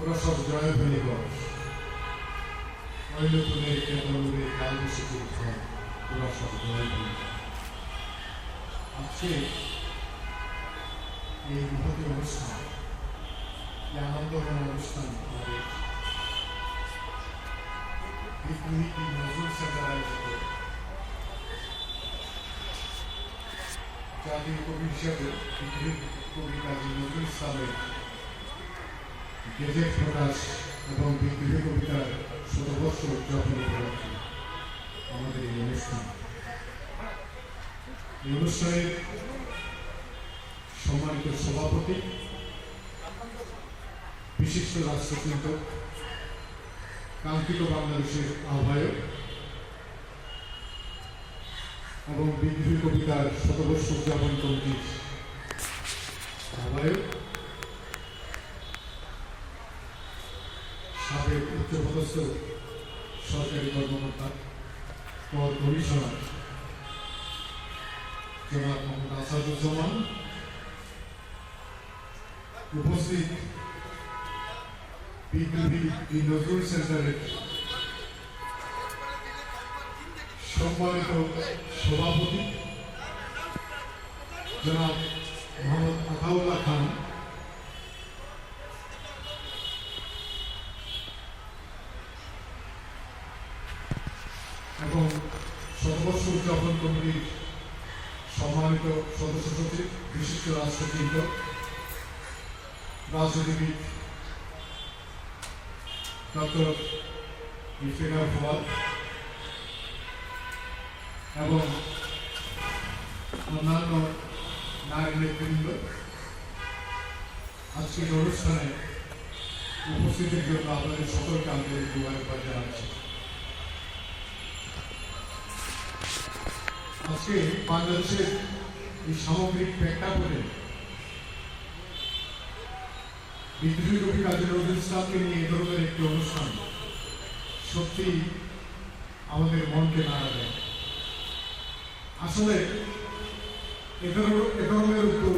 ওরা সব জয়ধ্বনি কর নৈলতুনের কেতনুরে কালবৈশাখীর ঘর ওরা সব জয়ধ্বনি আজকে এই মহতি অনুষ্ঠান, এই আনন্দঘন অনুষ্ঠান আমাদের বিদ্রোহী নজরুল সেন্টার আয়োজিত। জাতীয় কবি হিসাবে কবি কাজী নজরুল ইসলামের গেজেট প্রকাশ এবং বিদ্রোহী কবিতার শতবর্ষ উদযাপন উপলক্ষে আমাদের এই অনুষ্ঠান। এই অনুষ্ঠানের সম্মানিত সভাপতি, বিশিষ্ট রাষ্ট্রচিন্তক, কাঙ্ক্ষিত বাংলাদেশের আহ্বায়ক এবং বিদ্রোহী কবিতার শতবর্ষ উদযাপন কমিটির আহ্বায়ক। উচ্চপদস্থ সরকারি কর্মকর্তা কর কমিশনার জনাব মোহাম্মদ আসাদুজ্জামান, উপস্থিত বিদ্রোহী নজরুল সেন্টারের সম্মানিত সভাপতি জনাব মোহাম্মদ আতাউল্লাহ খান এবং শতবর্ষ উদযাপন কমিটির সম্মানিত সদস্য সচিব, বিশিষ্ট রাষ্ট্রচিন্তক রাজনীতিবিদ, ডক্টর ইফতেখার ফওয়াদ এবং অন্যান্য নারী নেতৃবৃন্দ, আজকের অনুষ্ঠানে উপস্থিতির জন্য আপনাদের সকলকে আন্তরিক ধন্যবাদ জানাচ্ছি। আজকে বাংলাদেশের এই সামগ্রিক প্রেক্ষাপটে বিদ্রোহী কাজী নজরুল ইসলামকে নিয়ে এ ধরনের একটি অনুষ্ঠান সত্যি আমাদের মনকে নাড়া দেয়। আসলে এ ধরনের উদ্যোগ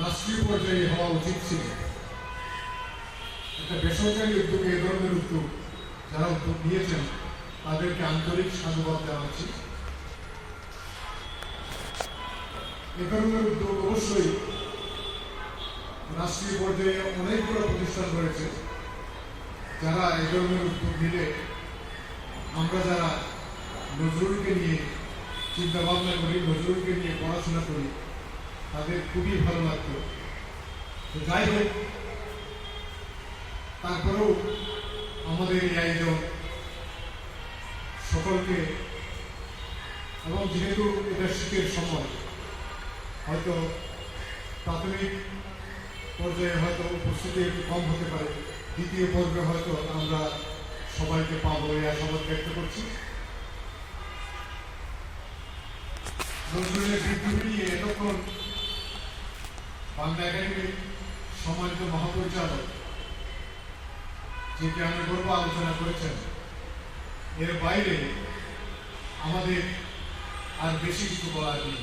রাষ্ট্রীয় পর্যায়ে হওয়া উচিত ছিল। একটা বেসরকারি উদ্যোগে এ ধরনের উদ্যোগ যারা উদ্যোগ নিয়েছেন, তাদেরকে আন্তরিক সাধুবাদ জানাচ্ছি। এ ধরনের উদ্যোগ অবশ্যই রাষ্ট্রীয় পর্যায়ে অনেকগুলো প্রতিষ্ঠান রয়েছে। যারা এই ধরনের উদ্যোগ নিলে আমরা যারা নজরুলকে নিয়ে চিন্তা ভাবনা করি, নজরুলকে নিয়ে পড়াশোনা করি, তাদের খুবই ভালো লাগতো। যাই হোক, তারপরেও আমাদের এই আয়োজন সকলকে, এবং যেহেতু এটা শীতের সময় হয়তো প্রাথমিক পর্যায়ে হয়তো উপস্থিতি একটু কম হতে পারে। দ্বিতীয় পর্বে হয়তো আমরা সবাইকে পাবো এই আশাবাদ ব্যক্ত করছি। নজরুলের নিয়ে এতক্ষণ বাংলা একাডেমির সম্মানিত মহাপরিচালক যে জ্ঞান গর্ব আলোচনা করেছেন, এর বাইরে আমাদের আর বেশি কিছু বলার নেই।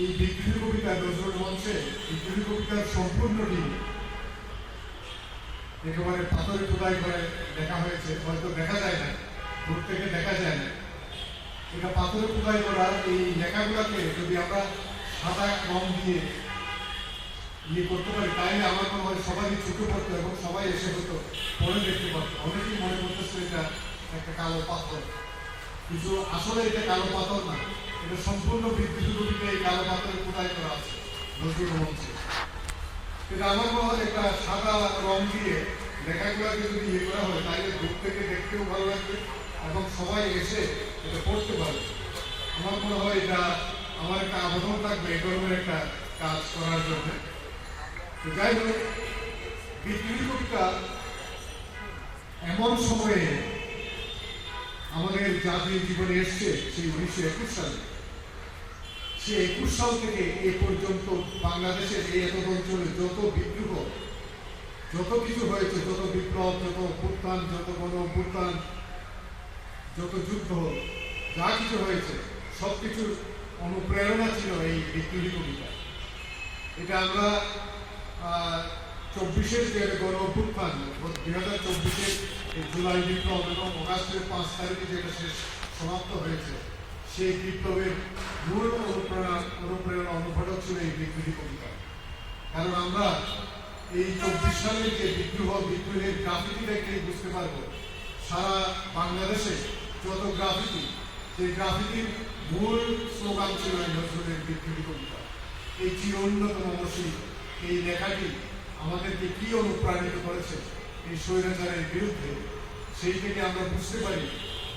এই বিদ্রোহী কবিতা নজরুল মঞ্চে বিদ্রোহী কবিতার সম্পূর্ণটি একেবারে পাথরে খোদাই করে দেখা হয়েছে, হয়তো দেখা যায় না, দূর থেকে দেখা যায় না। এটা পাথরে খোদাই করা এই লেখাগুলোকে যদি আমরা সাদা কম দিয়ে ইয়ে করতে পারি তাইলে আমার মনে হয় সবাই চোখে পড়তো এবং সবাই এসে হতো পরে দেখতে পারতো। অনেকেই মনে করতেছে এটা একটা কালো পাথর। কিন্তু আসলে এটা কালো পাথর না। এটা সম্পূর্ণ বিদ্যুৎ কবিতে এই কালো পাথরে খোদাই করা আছে? নজরুল মঞ্চে কিন্তু আমার মনে হয় একটা সাদা রং দিয়ে লেখাগুলোকে যদি ইয়ে করা হয়, তাহলে দূর থেকে দেখতেও ভালো লাগবে এবং সবাই এসে এটা পড়তে পারবে। আমার মনে হয় এটা আমার একটা আবেদন থাকবে এই ধরনের একটা কাজ করার জন্য। তো যাই হোক, বিদ্রোহী কবিতা এমন সময়ে আমাদের জাতীয় জীবনে এসছে, সেই উনিশশো একুশ সালে। সে একুশ সাল থেকে এ পর্যন্ত বাংলাদেশের এই এত অঞ্চলে যত বিদ্রোহ যত কিছু হয়েছে, যত বিপ্লব, যত অভ্যুত্থান, যত গণ অভ্যুত্থান, যত যুদ্ধ, যা কিছু হয়েছে সব কিছুর অনুপ্রেরণা ছিল এই বিদ্রোহী কবিতা এটা আমরা চব্বিশের যে গণ অভ্যুত্থান দুই হাজার চব্বিশের জুলাই বিপ্লব এবং অগাস্টের পাঁচ তারিখে যেটা শেষ সমাপ্ত হয়েছে, সেই বিপ্লবের মূল অনুপ্রেরণা অনুঘটক ছিল এই বিদ্রোহী কবিতা। কারণ আমরা এই চব্বিশ সালের যে বিদ্রোহ বিদ্রোহের গ্রাফিতি দেখলেই বুঝতে পারব, সারা বাংলাদেশে যত গ্রাফিতি, সেই গ্রাফিতির মূল স্লোগান ছিল এই নজরুলের বিদ্রোহী কবিতা। এই চির অন্যতম মসি এই লেখাটি আমাদেরকে কি অনুপ্রাণিত করেছে এই স্বৈরাচারের বিরুদ্ধে, সেই থেকে আমরা বুঝতে পারি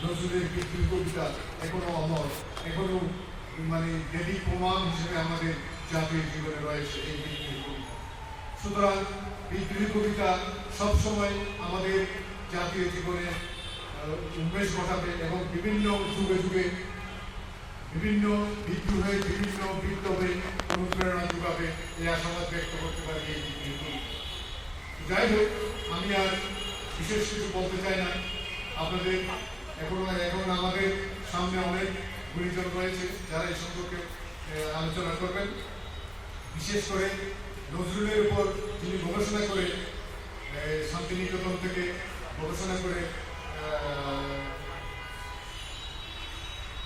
নজরুলের বিদ্রোহী কবিতা এখনও অমর, এখনও মানে দেবী প্রমাণ হিসেবে আমাদের জাতীয় জীবনে রয়েছে এই বিদ্রোহী কবিতা সুতরাং বিদ্রোহী কবিতা সবসময় আমাদের জাতীয় জীবনে উন্মেষ ঘটাবে এবং বিভিন্ন যুগে যুগে বিভিন্ন বিদ্রোহে, বিভিন্ন বিপ্লবে অনুপ্রেরণা যোগাবে এই আশাবাদ ব্যক্ত করতে পারি এই বিদ্রোহী যাই হোক, আমি আর বিশেষ কিছু বলতে চাই না। আপনাদের এখন এখন আমাদের সামনে অনেক গুণীজন রয়েছে, যারা এই সম্পর্কে আলোচনা করবেন। বিশেষ করে নজরুলের উপর যিনি গবেষণা করে শান্তিনিকেতন থেকে গবেষণা করে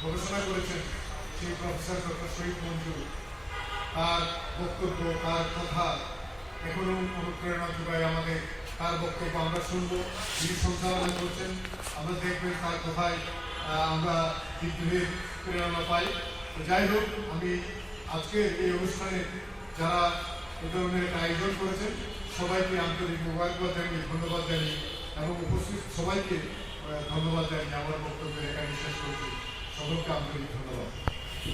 গবেষণা করেছেন সেই প্রফেসর ডক্টর শহীদ মঞ্জুর। তার বক্তব্য, তার কথা এখনও অনুপ্রেরণা যোগায় আমাদের। তার বক্তব্য আমরা শুনব যিনি সঞ্চালনা করছেন আমরা দেখবেন তার কথায় আমরা বিদ্রোহের প্রেরণা পাই। যাই হোক, আমি আজকে এই অনুষ্ঠানে যারা এ ধরনের আয়োজন করেছেন, সবাইকে আন্তরিক মোবাইলবাদ জানিয়ে ধন্যবাদ জানিয়ে এবং উপস্থিত সবাইকে ধন্যবাদ জানিয়ে আমার বক্তব্যের এখানে বিশ্বাস করছি। সকলকে আন্তরিক ধন্যবাদ।